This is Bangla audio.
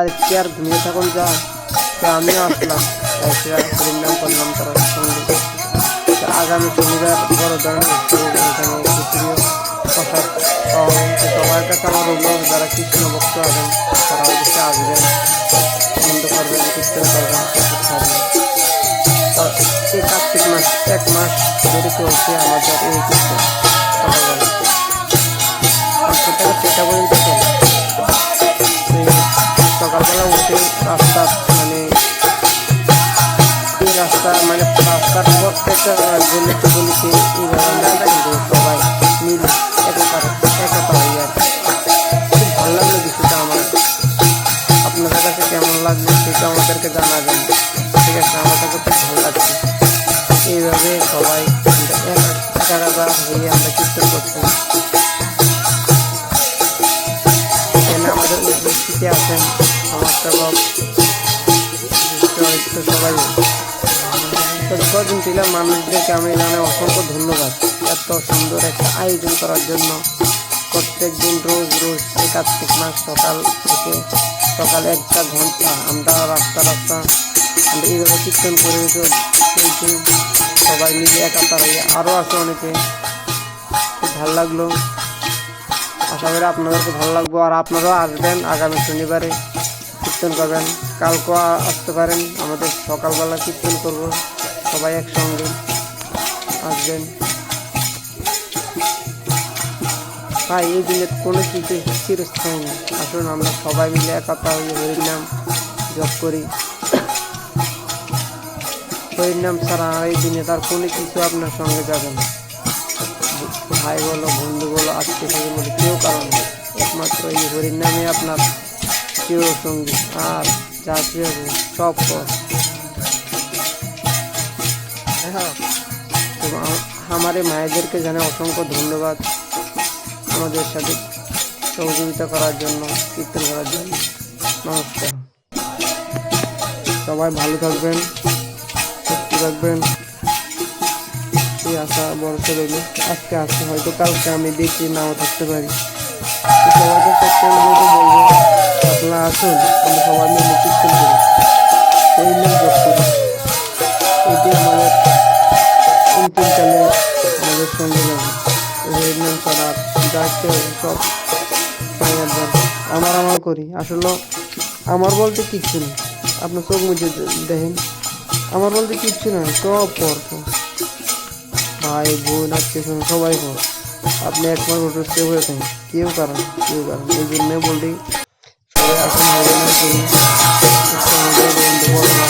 বাড়িতে আর ঘুমিয়ে থাকুন যা তো আমিও আসলাম এসে হরিনাম করলাম তার সঙ্গে তো আগামী শনিবার বড় ধরনের উৎসব এখানে খিচুড়িও প্রসাদ পাওয়া হবে। তো সবার কাছে আমার অনুরোধ যারা কৃষ্ণ ভক্ত আছেন তারা অবশ্যই আসবেন আনন্দ করবেন কীর্তন করবেন প্রসাদ খাবেন তো এই কার্তিক মাস এক মাস ধরে চলছে আমাদের এই কীর্তন সকালবেলা পাঁচশো টাকা সেটা পর্যন্ত সকালবেলা উঠে রাস্তা মানে এই রাস্তা মানে রাস্তার প্রত্যেকটা গলিতে গলিতে এইভাবে আমরা কিন্তু সবাই মিল একাকার একাকার হয়ে আর খুব ভালো লাগল কিছুটা আমার। আপনাদের কাছে কেমন লাগল সেটা আমাদেরকে জানাবেন। ঠিক আছে, আমার কাছে খুব ভালো লাগছে। এইভাবে সবাই একাকার হয়ে আমরা কীর্তন করছি। বিশিষ্ট সবাই কদিন ছিলাম মানুষদেরকে আমি এখানে অসংখ্য ধন্যবাদ। এত সুন্দর একটা আয়োজন করার জন্য প্রত্যেক দিন রোজ রোজ এই কার্তিক মাস সকাল থেকে সকাল একটা ঘণ্টা আমরা রাস্তা রাস্তা আমরা এইভাবে কীর্তন করে চলছি। সবাই মিলে একাত্তর হয়ে আরও আছে অনেকে। খুব ভালো লাগল। আশা করি আপনাদেরকে ভালো লাগবে। আর আপনারাও আসবেন আগামী শনিবারে কীর্তন করবেন। কালকেও আ- আসতে পারেন। আমাদের সকালবেলা কীর্তন করব। সবাই একসঙ্গে আসবেন। ভাই, এই দিনে কোনো কিছু চিরস্থায়ী না। আসুন, আমরা সবাই মিলে একতা হয়ে হরিনাম জপ করি। হরিনাম ছাড়া আর এই দিনে তার কোনো কিছু আপনার সঙ্গে যাবে না। ভাই বলো, বন্ধু বলো, আত্মীয় স্বজন বলো, কেউ কারণ নেই। একমাত্র এই হরির নামে আপনার চির সঙ্গী আর যা কিছু আছে সব পর তো আ- আমার এই মায়েদেরকে জানে অসংখ্য ধন্যবাদ আমাদের সাথে সহযোগিতা করার জন্য কীর্তন করার জন্য। নমস্কার। সবাই ভালো থাকবেন সুস্থ থাকবেন। এই আশা ভরসা রইল। আজকে আসতে হয়তো কালকে আমি দেখি নাও থাকতে পারি। সবাইকে বলব আপনারা আসুন আমরা সবাই মিলে করি সেই নিয়ে এটি আমাদের আমাদের ছাড়া সব আমার আমার করি আসলে আমার বলতে কিচ্ছু নেই। আপনার চোখ মুঝে দেখেন আমার বলতে কিচ্ছু না সব পর। ভাই, বোন, আত্মীয় সবাই পর আপনি একবার ভোটার হয়ে থাকেন কেউ কারণ কেউ কারণ। এই জন্য বলি সবাই এখন হবে না আমাদের বন্ধু বড়